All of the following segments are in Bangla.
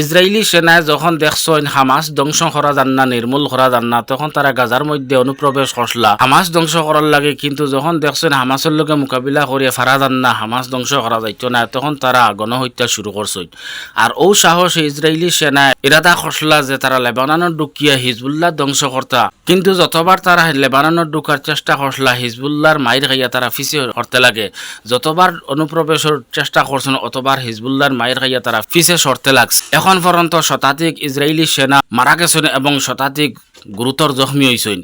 ইসরায়েলি সেনায় যখন দেখছেন হামাস ধ্বংস করা যান না নির্মূল করা যান না তখন তারা গাজার মধ্যে অনুপ্রবেশ করলা হামাস ধ্বংস করার লাগে, কিন্তু যখন দেখছেন হামাসের লোকে মোকাবিলা করিয়া ফারা যান না হামাস ধ্বংস করা যাইত না, তখন তারা গণহত্যা শুরু করছেন আর ও সাহসে ইসরায়েলি সেনায় ইরাদা খসলা যে তারা লেবাননের ডুকিয়া হিজবুল্লাহ ধ্বংস করতা কিন্তু যতবার তারা লেবাননের ঢুকার চেষ্টা করলা হিজবুল্লাহর মায়ের খাইয়া তারা ফিসে করতে লাগে। যতবার অনুপ্রবেশের চেষ্টা করছেন অতবার হিজবুল্লাহর মায়ের খাইয়া তারা ফিসে সরতে লাগছে। এখন পর্যন্ত শতাধিক ইসরায়েলি সেনা মারা গেছেন এবং শতাধিক গুরুতর জখমি হয়েছেন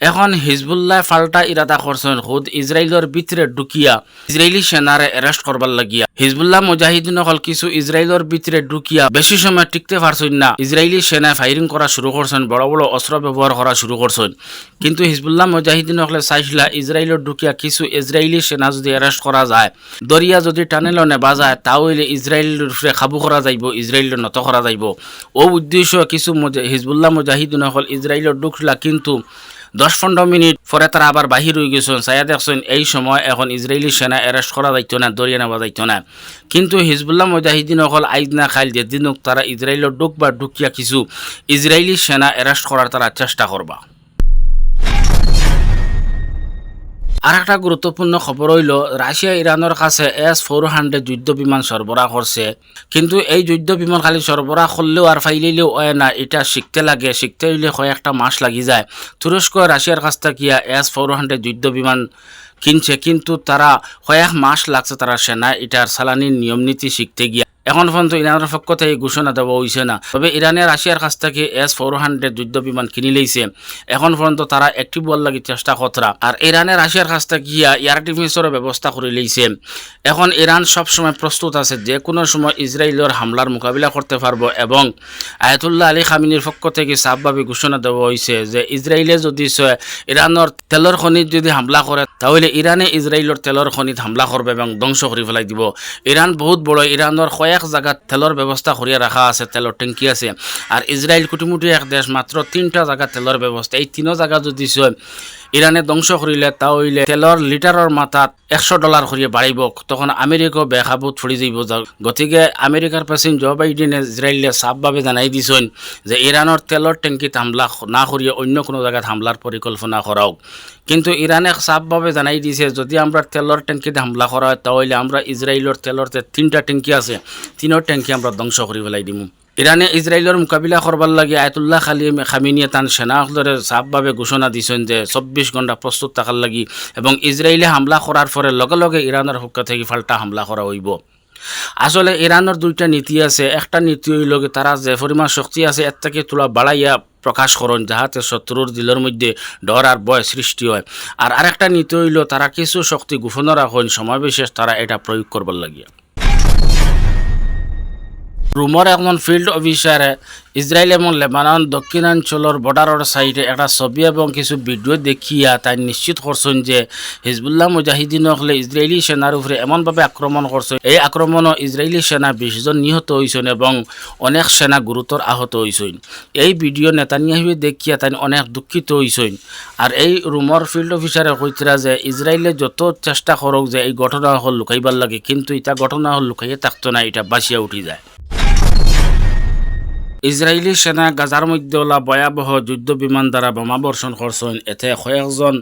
এখন হিজবুল্লাহ ফাল্টা ইরাদা করছেন, খুদ ইসরায়েলের ভিতরে ঢুকিয়া। ইসরায়েলি সেনারে অ্যারেস্ট করবার লাগিয়া। হিজবুল্লাহ মুজাহিদিন হল কিছু ইসরায়েলের ভিতরে ঢুকিয়া। বেশি সময় টিকতে পারছেন না। ইসরায়েলি সেনা ফায়ারিং করা শুরু করছেন, বড় বড় অস্ত্র ব্যবহার করা শুরু করছেন। কিন্তু হিজবুল্লাহ মুজাহিদিন হলে চাইছিলা ইসরায়েলের ঢুকিয়া কিছু ইসরায়েলি সেনা যদি অ্যারেস্ট করা যায়। দরিয়া যদি টানেল নেবা যায় তাহলে ইসরায়েলের উপরে কাবু করা যাইব ইসরায়েলের নত করা যাইব। ও উদ্দেশ্য কিছু হিজবুল্লাহ মুজাহিদিন হল ইসরায়েলের ঢুকলা কিন্তু দশ পনেরো মিনিট পরে তারা আবার বাহির হয়ে গেছেন চাইয়া দেখছেন এই সময় এখন ইসরায়েলি সেনা অ্যারেস্ট করা যাইত না দরিয়া নেওয়া যাইত না কিন্তু হিজবুল্লাহ মুজাহিদিন অকল আইজ না খাইল যেদিন তারা ইসরায়েলের ডুক বা ঢুকিয়া কিছু ইসরায়েলি সেনা অ্যারেস্ট করার তারা চেষ্টা করবা আর একটা গুরুত্বপূর্ণ খবর হইল রাশিয়া ইরানের কাছে এস ফোর হান্ড্রেড যুদ্ধ বিমান সরবরাহ করছে কিন্তু এই যুদ্ধ বিমান খালি সরবরাহ করলেও আর ফাইলিলেও হয় না এটা শিখতে লাগে শিখতে হইলে কয়েকটা মাস লাগি যায়। তুরস্ক রাশিয়ার কাছ থেকে এস ফোর হান্ড্রেড যুদ্ধ বিমান কিনছে, কিন্তু তারা কয়েক মাস লাগছে তারা সেনা এটার সালানির নিয়ম নীতি শিখতে গিয়া এখন পর্যন্ত ইরানের পক্ষ থেকে ঘোষণা দেওয়া হয়েছে না। তবে ইরানে রাশিয়ার কাছ থেকে এস ফোর হান্ড্রেড যুদ্ধ বিমান কিনে লইছে এখন পর্যন্ত তারা একটি বল লাগি চেষ্টা কতরা আর ইরানে রাশিয়ার কাছ থেকে গিয়া এয়ার ডিফেন্সের ব্যবস্থা করে লইছে এখন ইরান সবসময় প্রস্তুত আছে যে কোনো সময় ইসরায়েলের হামলার মোকাবিলা করতে পারব এবং আয়াতুল্লাহ আলী খামিনীর পক্ষ থেকে সাফভাবে ঘোষণা দেওয়া হয়েছে যে ইসরায়েলে যদি ইরানের তেলর খনিত যদি হামলা করে তাহলে ইরানে ইসরায়েলের তেলর খনিত হামলা করবে এবং ধ্বংস করে ফেলাই দিব। ইরান বহুত বড় ইরানের কয়েক জায়গাত তেলর ব্যবস্থা করিয়া রাখা আছে তেলর ট্যাঙ্কি আছে। আর ইসরায়েল কুটিমুটি এক দেশ মাত্র তিনটা জায়গা তেলর ব্যবস্থা এই তিনো জায়গা যদি সে ইরানে ধ্বংস করিলে তাহলে তেলর লিটাৰৰ মাথাত একশো ডলাৰ কৰি বাঢ়িব। তখন আমেৰিকাও বেকাবুত ফুৰি যাব যা- গতিকে আমেৰিকাৰ প্ৰেচিডেণ্ট জ' বাইডেনে ইজৰাইলে চাপভাৱে জানাই দিছেন যে ইৰাণৰ তেলৰ টেংকিত হামলা না কৰি অন্য কোনো জায়গাত হামলাৰ পৰিকল্পনা কৰাওক। কিন্তু ইরানে সাফভাবে জানাই দিছে, যদি আমরা তেলর ট্যাঙ্কিতে হামলা করা হয় তাহলে আমরা ইসরায়েলের তেলর তিনটা ট্যাঙ্কি আছে। তিনোর ট্যাঙ্কি আমরা ধ্বংস করে ফেলাই দিমু। ইরানে ইসরায়েলের মোকাবিলা করবার লাগে আয়তুল্লাহ খালি খামিনিয়ে তান সেনাসকলরে সাফভাবে ঘোষণা দিছেন যে চব্বিশ ঘণ্টা প্রস্তুত থাকার লাগি এবং ইসরায়েলে হামলা করার পরে লগে লগে ইরানের পক্ষ থেকে ফাল্টা হামলা করা হইব। আসলে ইরানের দুইটা নীতি আছে, একটা নীতি হইল তারা যে পরিমাণ শক্তি আছে এর থেকে তোলা বাড়াইয়া প্রকাশ করুন, যাহাতে শত্রুর দিলের মধ্যে ডর আর ভয় সৃষ্টি হয়। আর আরেকটা নীতি হইল তারা কিছু শক্তি গোপন রাখেন সময় বিশেষ তারা এটা প্রয়োগ করবার লাগিয়া রুমর একজন ফিল্ড অফিসারে ইসরায়েল এবং লেবানন দক্ষিণাঞ্চলের বর্ডারের সাইডে একটা ছবি এবং কিছু ভিডিও দেখিয়া তাই নিশ্চিত করছেন যে হিজবুল্লাহ মুজাহিদিন হলে ইসরায়েলি সেনার উপরে এমনভাবে আক্রমণ করছে এই আক্রমণও ইসরায়েলি সেনা বিশজন নিহত হয়েছেন এবং অনেক সেনা গুরুতর আহত হয়েছেন এই ভিডিও নেতানিয়াহুয়ে দেখিয়া তাই অনেক দুঃখিত হয়েছেন আর এই রুমর ফিল্ড অফিসারে কইতরা যে ইসরায়েলে যত চেষ্টা করক যে এই ঘটনা হল লুকাইবার লাগে, কিন্তু এটা ঘটনা হল লুকাইয়ে থাকতো না এটা বাঁচিয়া উঠি যায়। ইসরায়েলি সেনা গাজার মধ্যে ওলা ভয়াবহ যুদ্ধ বিমান দ্বারা বোমা বর্ষণ করছেন এতে কয়েকজন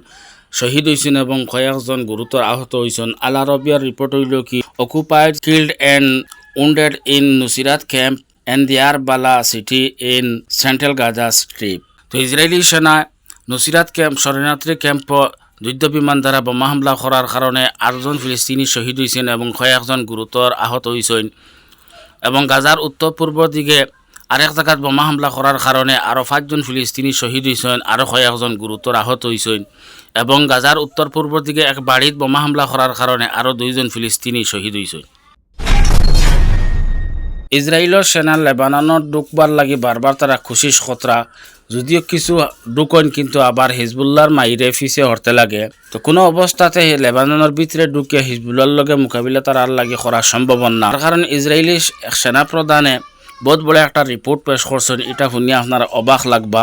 শহীদ হয়েছেন এবং কয়েকজন গুরুতর আহত হয়েছেন আল আরবিয়ার রিপোর্ট হইল কি occupied, killed and wounded in Nuseirat camp and Deir Balah city in central Gaza strip তো ইসরায়েলি সেনা নুসিরাত ক্যাম্প শরণার্থী ক্যাম্প যুদ্ধ বিমান দ্বারা বোমা হামলা করার কারণে আটজন ফিলিস্তিনি শহীদ হয়েছেন এবং কয়েকজন গুরুতর আহত হয়েছেন এবং গাজার উত্তর পূর্ব দিকে আরেক জায়গাত বোমা হামলা করার কারণে আরও পাঁচজন ফিলিস্তিনি শহীদ হয়েছেন আরও কয়েকজন গুরুতর আহত হয়েছেন এবং গাজার উত্তর পূর্ব দিকে এক বাড়িত বোমা হামলা করার কারণে আরও দুইজন ফিলিস্তিনি শহীদ হয়েছেন ইসরায়েলের সেনা লেবাননত ডুকবার লাগি বারবার তারা খুশি খতরা যদিও কিছু ডুকন কিন্তু আবার হিজবুল্লার মাইরে ফিসে হরতে লাগে। তো কোনো অবস্থাতে লেবাননের ভিতরে ঢুকে হিজবুল্লার লগে মোকাবিলা তার আর লাগে করা সম্ভব না তার কারণ ইসরায়েলি সেনা প্রধানে বহুত বড় একটা রিপোর্ট পেশ করছেন, এটা শুনি আপনারা অবাক লাগবা।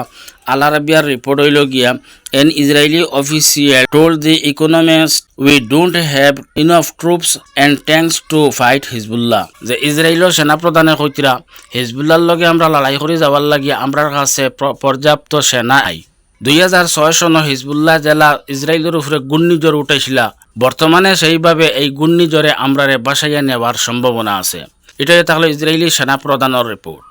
আল আরাবিয়ার রিপোর্ট হইল গিয়া an Israeli official told the Economist we don't have enough troops and tanks to fight Hezbollah যে ইসরায়েলের সেনাপ্রধানে কইতরা হিজবুল্লাহর লগে আমরা লড়াই করে যাওয়ার লাগিয়া আমরার কাছে পর্যাপ্ত সেনা আই দুই হাজার ছয় সন হিজবুল্লাহ জেলা ইসরায়েলের উপরে ঘূর্ণিঝড় উঠেছিল বর্তমানে সেইভাবে এই ঘূর্ণিঝড়ে আমরারে বাসাইয়া নেওয়ার সম্ভাবনা আছে। এটাই তাহলে ইসরায়েলি সেনাপ্রধানের রিপোর্ট